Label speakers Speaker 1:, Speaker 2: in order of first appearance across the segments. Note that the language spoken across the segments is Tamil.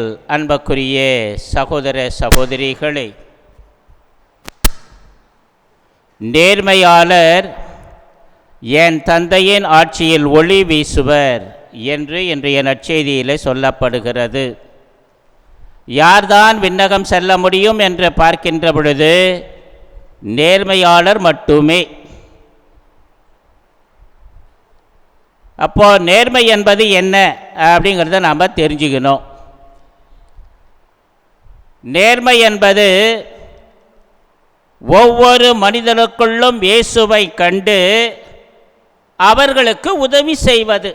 Speaker 1: அன்பக்குரிய சகோதர சகோதரிகளே நேர்மையாளர் என் தந்தையின் ஆட்சியில் ஒளி வீசுவர் என்று இன்றைய நற்செய்தியில் சொல்லப்படுகிறது. யார்தான் விண்ணகம் செல்ல முடியும் என்று பார்க்கின்ற பொழுது நேர்மையாளர் மட்டுமே. அப்போ நேர்மை என்பது என்ன அப்படிங்கிறத நாம் தெரிஞ்சுக்கணும். நேர்மை என்பது ஒவ்வொரு மனிதனுக்குள்ளும் இயேசுவை கண்டு அவர்களுக்கு உதவி செய்வது.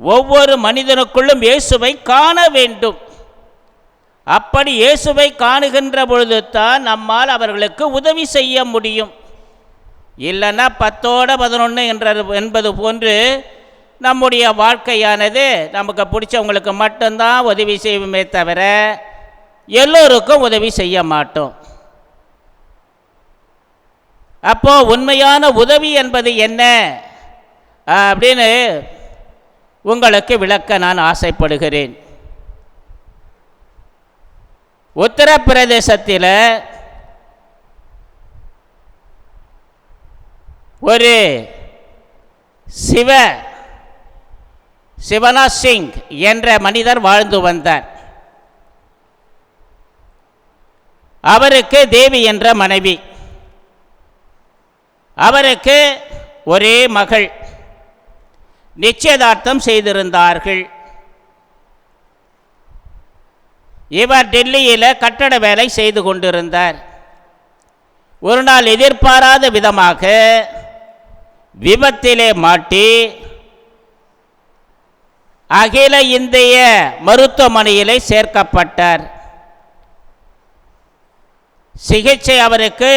Speaker 1: ஒவ்வொரு மனிதனுக்குள்ளும் இயேசுவை காண வேண்டும். அப்படி இயேசுவை காணுகின்ற பொழுது தான் நம்மால் அவர்களுக்கு உதவி செய்ய முடியும். இல்லைன்னா பத்தோட பதினொன்று என்ற என்பது போன்று நம்முடைய வாழ்க்கையானது நமக்கு பிடிச்சவங்களுக்கு மட்டும்தான் உதவி செய்வோமே தவிர எல்லோருக்கும் உதவி செய்ய மாட்டோம். அப்போ உண்மையான உதவி என்பது என்ன? அப்படின்னு உங்களுக்கு விளக்க நான் ஆசைப்படுகிறேன். உத்தரப்பிரதேசத்தில் ஒரு சிவ சிவனா சிங் என்ற மனிதர் வாழ்ந்து வந்தார். அவருக்கு தேவி என்ற மனைவி. அவருக்கு ஒரே மகள். நிச்சயதார்த்தம் செய்திருந்தார்கள். இவர் டெல்லியில் கட்டட வேலை செய்து கொண்டிருந்தார். ஒரு நாள் எதிர்பாராத விதமாக விபத்திலே மாட்டி அகில இந்திய மருத்துவமனையிலே சேர்க்கப்பட்டார். சிகிச்சை அவருக்கு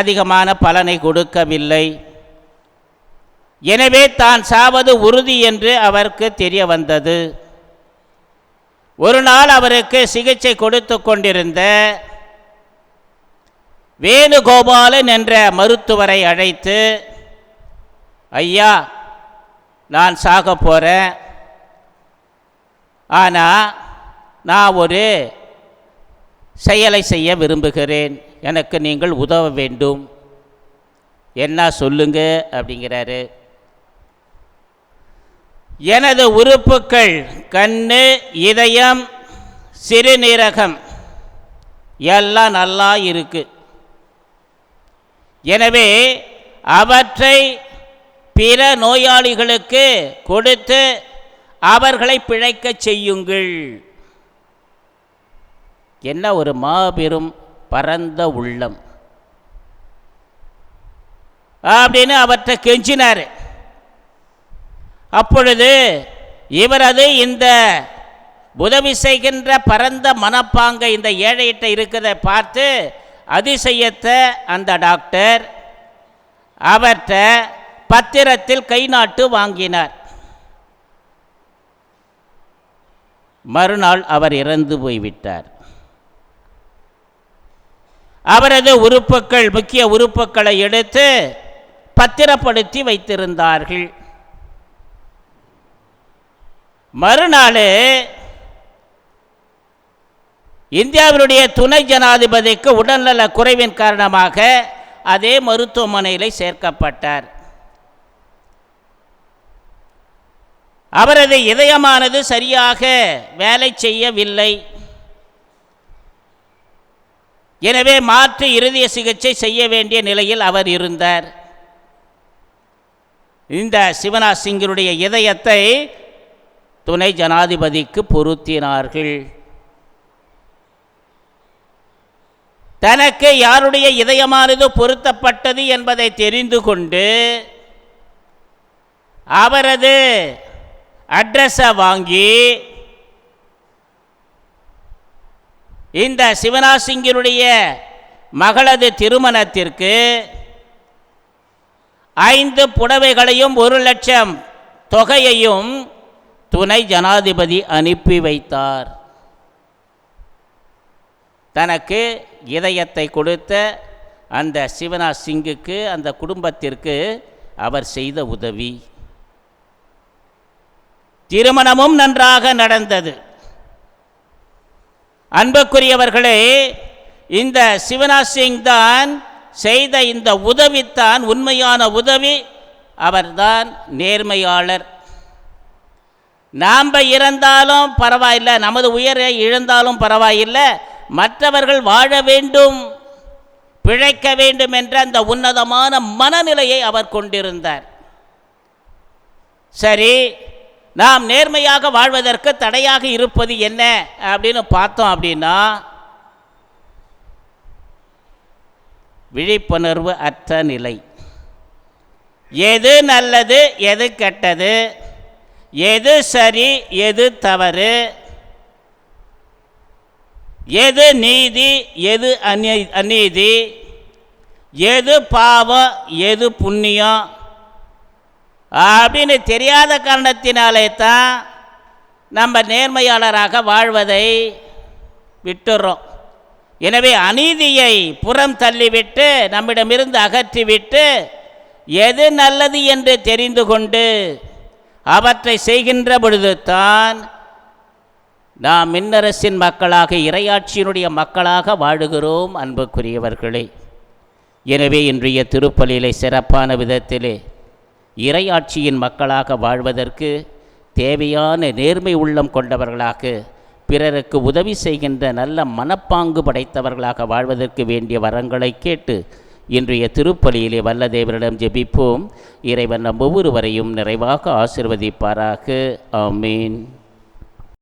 Speaker 1: அதிகமான பலனை கொடுக்கவில்லை. எனவே தான் சாவது உறுதி என்று அவருக்கு தெரிய வந்தது. ஒரு நாள் அவருக்கு சிகிச்சை கொடுத்து கொண்டிருந்த வேணுகோபாலன் என்ற மருத்துவரை அழைத்து ஐயா நான் சாக போகிறேன் ஆனால் நான் ஒரு செயலை செய்ய விரும்புகிறேன். எனக்கு நீங்கள் உதவ வேண்டும். என்ன சொல்லுங்க? அப்படிங்கிறாரு. எனது உறுப்புக்கள் கண்ணு இதயம் சிறுநீரகம் எல்லாம் நல்லா இருக்கு. எனவே அவற்றை பிற நோயாளிகளுக்கு கொடுத்து அவர்களை பிழைக்கச் செய்யுங்கள். என்ன ஒரு மாபெரும் பரந்த உள்ளம். அப்படின்னு அவற்றை கெஞ்சினார். அப்பொழுது இவரது இந்த உதவி செய்கின்ற பரந்த மனப்பாங்க இந்த ஏழையிட்ட இருக்கிறத பார்த்து அதிசயத்தை அந்த டாக்டர் அவர்கிட்ட பத்திரத்தில் கை நாட்டு வாங்கினார். மறுநாள் அவர் இறந்து போய்விட்டார். அவரது உறுப்புக்கள் முக்கிய உறுப்புக்களை எடுத்து பத்திரப்படுத்தி வைத்திருந்தார்கள். மறுநாள் இந்தியாவினுடைய துணை ஜனாதிபதிக்கு உடல்நல குறைவின் காரணமாக அதே மருத்துவமனையில் சேர்க்கப்பட்டார். அவரது இதயமானது சரியாக வேலை செய்யவில்லை. எனவே மாற்று இருதய சிகிச்சை செய்ய வேண்டிய நிலையில் அவர் இருந்தார். இந்த சிவநாத் சிங்கருடைய இதயத்தை துணை ஜனாதிபதிக்கு பொருத்தினார்கள். தனக்கு யாருடைய இதயமானது பொருத்தப்பட்டது என்பதை தெரிந்து கொண்டு அவரது அட்ரஸை வாங்கி இந்த சிவனாசிங்கருடைய மகளது திருமணத்திற்கு ஐந்து புடவைகளையும் ஒரு லட்சம் தொகையையும் துணை ஜனாதிபதி அனுப்பி வைத்தார். தனக்கு இதயத்தை கொடுத்த அந்த சிவனா சிங்குக்கு அந்த குடும்பத்திற்கு அவர் செய்த உதவி. திருமணமும் நன்றாக நடந்தது. அன்புக்குரியவர்களே இந்த சிவநாத் சிங் தான் செய்த இந்த உதவித்தான் உண்மையான உதவி. அவர்தான் நேர்மையாளர். நாம் இறந்தாலும் பரவாயில்லை நமது உயரை இழந்தாலும் பரவாயில்லை மற்றவர்கள் வாழ வேண்டும் பிழைக்க வேண்டும் என்ற அந்த உன்னதமான மனநிலையை அவர் கொண்டிருந்தார். சரி நாம் நேர்மையாக வாழ்வதற்கு தடையாக இருப்பது என்ன அப்படின்னு பார்த்தோம் அப்படின்னா விழிப்புணர்வு அற்ற நிலை. எது நல்லது எது கெட்டது எது சரி எது தவறு எது நீதி எது அநீ அநீதி எது பாவம் எது புண்ணியம் அப்படின்னு தெரியாத காரணத்தினாலே தான் நம்ம நேர்மையாளராக வாழ்வதை விட்டுறோம். எனவே அநீதியை புறம் தள்ளிவிட்டு நம்மிடமிருந்து அகற்றிவிட்டு எது நல்லது என்று தெரிந்து கொண்டு அவற்றை செய்கின்ற பொழுதுதான் நாம் மின்னரசின் மக்களாக இறையாட்சியினுடைய மக்களாக வாழுகிறோம் அன்புக்குரியவர்களே. எனவே இன்றைய திருப்பலியிலே சிறப்பான விதத்திலே இறையாட்சியின் மக்களாக வாழ்வதற்கு தேவையான நேர்மை உள்ளம் கொண்டவர்களாக பிறருக்கு உதவி செய்கின்ற நல்ல மனப்பாங்கு படைத்தவர்களாக வாழ்வதற்கு வேண்டிய வரங்களை கேட்டு இன்றைய திருப்பலியிலே வல்லதேவரிடம் ஜெபிப்போம். இறைவன் நம் ஒவ்வொருவரையும் நிறைவாக ஆசிர்வதிப்பாராக. ஆமீன்.